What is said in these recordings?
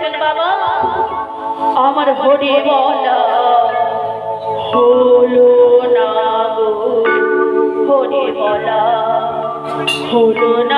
দেখেন বাবা আমার হরি বলা। বলো না হরি বলা হলো না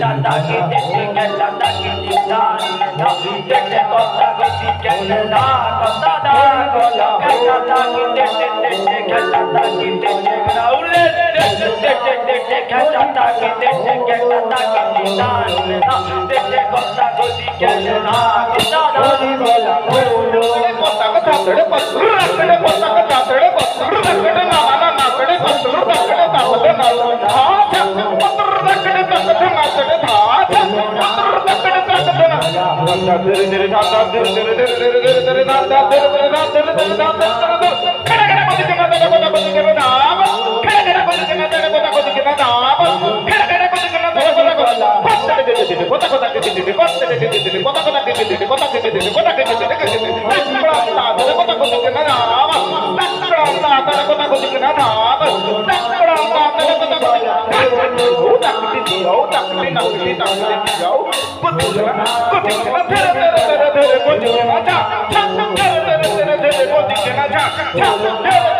দাদা কি দেখে গেল দাদা কি দিনা দেখে কথা গতি কেন না কথা দাদা গলা দাদা কি দেখে দেখে গেল দাদা কি দেখে রাউলে দেখে দেখে দেখে গেল দাদা কি দেখে গেল দাদা কি দিনা দেখে কথা গতি কেন না কথা দাদা গলা বলো কথা কথা ধরে পথর রাখলে কথা কথা ধরে পথর রাখলে না মানা না ধরে পথর রাখলে না বলে না পথর கடகட கொதிக்கிறதாவ கடகட கொதிக்கிறதாவ கடகட கொதிக்கிறதாவ Yeah.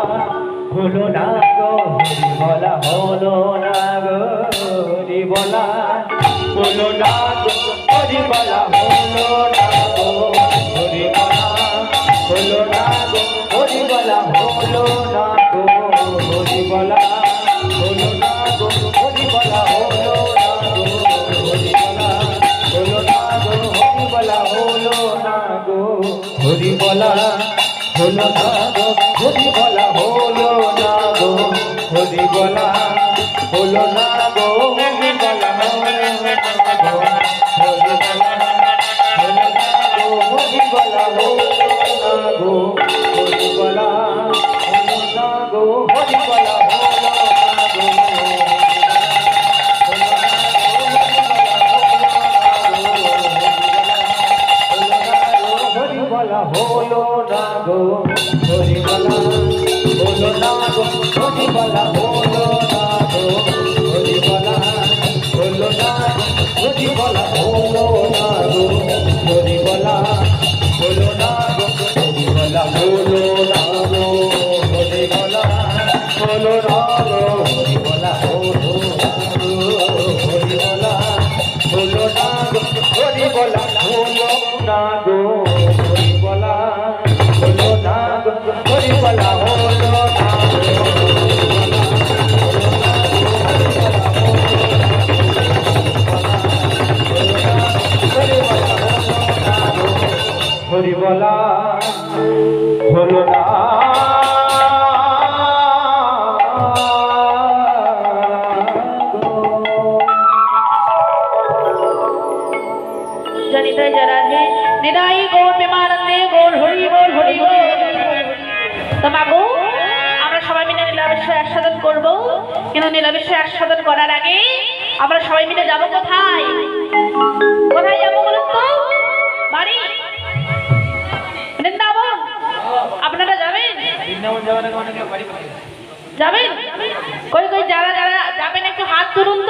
হলো না গো বলা হলো না গো বলা হলো না গো বলা হলো না গো বলা হলো না গো বলা হলো না গো বলা হলো না গো বলা হলো না গো বলা হলো না গো বলা হলো না গো বলা হলো না গো হরি বলা হলো না গো হরি বলা হলো না গো হরি বলা হলো না গো হরি বলা হলো না গো হরি বলা হলো না গো হরি হরিমালা হলো না গো হরিমালা হলো না গো হরিমালা হলো না গো হরিমালা হলো না হরিমালা হলো না গো হরিমালা হলো না গো হরিমালা হলো না গো হরিমালা হলো না গো হরিমালা হলো না গো হরিমালা হলো না গো হরিমালা হলো না গো বলা जनित जरा निदाई गोर में मारते गोर हरि गोर हरि गोर। তো বাবু আমরা সবাই মিলে নীলাবেশ্বর আস্বাদন করব। কিন্তু নীলাবেশ্বর আস্বাদন করার আগে আমরা সবাই মিলে যাব কোথায়? কোথায় যাব বলুন তো? বাড়ি? বৃন্দাবন। আপনারা যাবেন? যাবেন? কই কই যারা যারা যাবেন একটু হাত তুলুন তো।